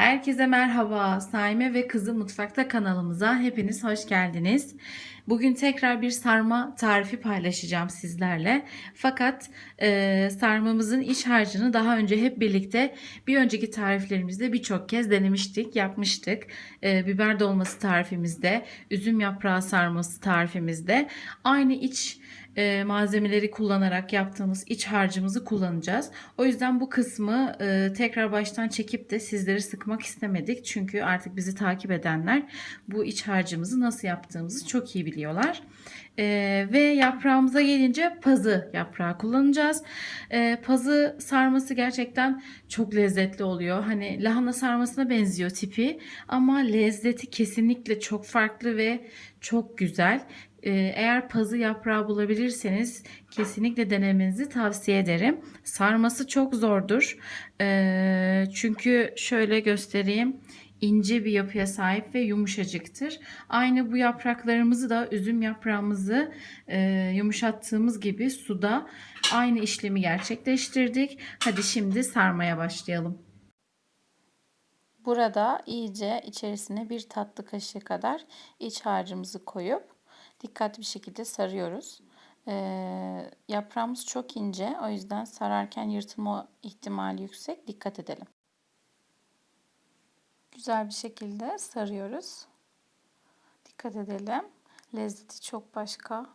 Herkese merhaba. Saime ve Kızı Mutfakta kanalımıza hepiniz hoş geldiniz. Bugün tekrar bir sarma tarifi paylaşacağım sizlerle. Fakat e, sarmamızın iç harcını daha önce hep birlikte bir önceki tariflerimizde birçok kez denemiştik, yapmıştık. E, biber dolması tarifimizde, üzüm yaprağı sarması tarifimizde aynı iç e, malzemeleri kullanarak yaptığımız iç harcımızı kullanacağız. O yüzden bu kısmı e, tekrar baştan çekip de sizleri sıkmak istemedik. Çünkü artık bizi takip edenler bu iç harcımızı nasıl yaptığımızı çok iyi biliyorlar. E, ve yaprağımıza gelince pazı yaprağı kullanacağız. E, pazı sarması gerçekten çok lezzetli oluyor. Hani lahana sarmasına benziyor tipi ama lezzeti kesinlikle çok farklı ve çok güzel. Ee, Eğer pazı yaprağı bulabilirseniz kesinlikle denemenizi tavsiye ederim. Sarması çok zordur. Ee, Çünkü şöyle göstereyim. ince bir yapıya sahip ve yumuşacıktır. Aynı bu yapraklarımızı da üzüm yaprağımızı e, yumuşattığımız gibi suda aynı işlemi gerçekleştirdik. Hadi şimdi sarmaya başlayalım. Burada iyice içerisine bir tatlı kaşığı kadar iç harcımızı koyup dikkatli bir şekilde sarıyoruz. Ee, yaprağımız çok ince o yüzden sararken yırtılma ihtimali yüksek. Dikkat edelim. Güzel bir şekilde sarıyoruz. Dikkat edelim. Lezzeti çok başka.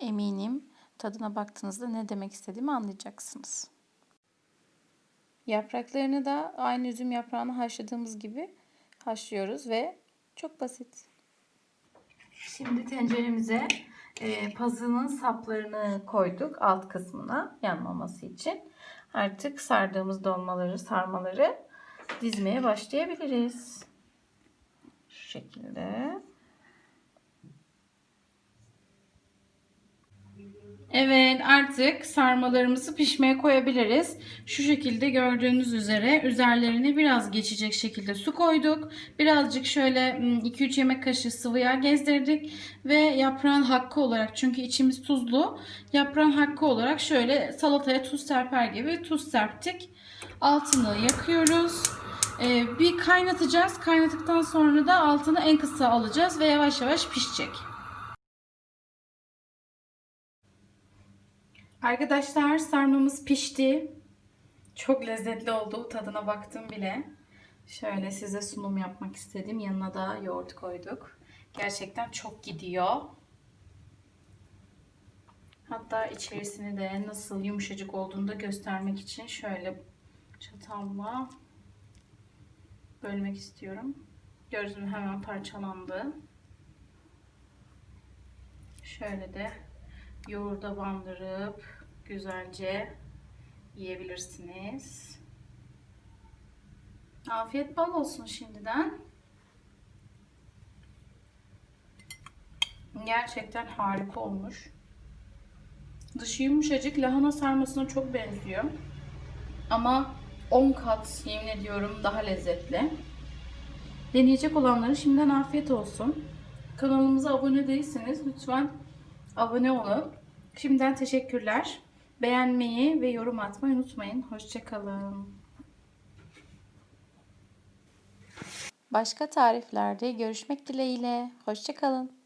Eminim tadına baktığınızda ne demek istediğimi anlayacaksınız. Yapraklarını da aynı üzüm yaprağını haşladığımız gibi haşlıyoruz ve çok basit. Şimdi tenceremize e, pazının saplarını koyduk alt kısmına yanmaması için. Artık sardığımız dolmaları, sarmaları dizmeye başlayabiliriz. Şu şekilde. Evet artık sarmalarımızı pişmeye koyabiliriz. Şu şekilde gördüğünüz üzere üzerlerine biraz geçecek şekilde su koyduk. Birazcık şöyle 2-3 yemek kaşığı sıvı yağ gezdirdik. Ve yaprağın hakkı olarak çünkü içimiz tuzlu. Yaprağın hakkı olarak şöyle salataya tuz serper gibi tuz serptik. Altını yakıyoruz. Ee, bir kaynatacağız. Kaynattıktan sonra da altını en kısa alacağız ve yavaş yavaş pişecek. Arkadaşlar sarmamız pişti. Çok lezzetli oldu. Tadına baktım bile. Şöyle size sunum yapmak istedim. Yanına da yoğurt koyduk. Gerçekten çok gidiyor. Hatta içerisini de nasıl yumuşacık olduğunu da göstermek için şöyle çatalla bölmek istiyorum. Gördüğünüz hemen parçalandı. Şöyle de yoğurda bandırıp güzelce yiyebilirsiniz. Afiyet bal olsun şimdiden. Gerçekten harika olmuş. Dışı yumuşacık lahana sarmasına çok benziyor. Ama 10 kat yemin ediyorum daha lezzetli. Deneyecek olanlara şimdiden afiyet olsun. Kanalımıza abone değilseniz lütfen abone olun. Şimdiden teşekkürler. Beğenmeyi ve yorum atmayı unutmayın. Hoşçakalın. Başka tariflerde görüşmek dileğiyle. Hoşçakalın.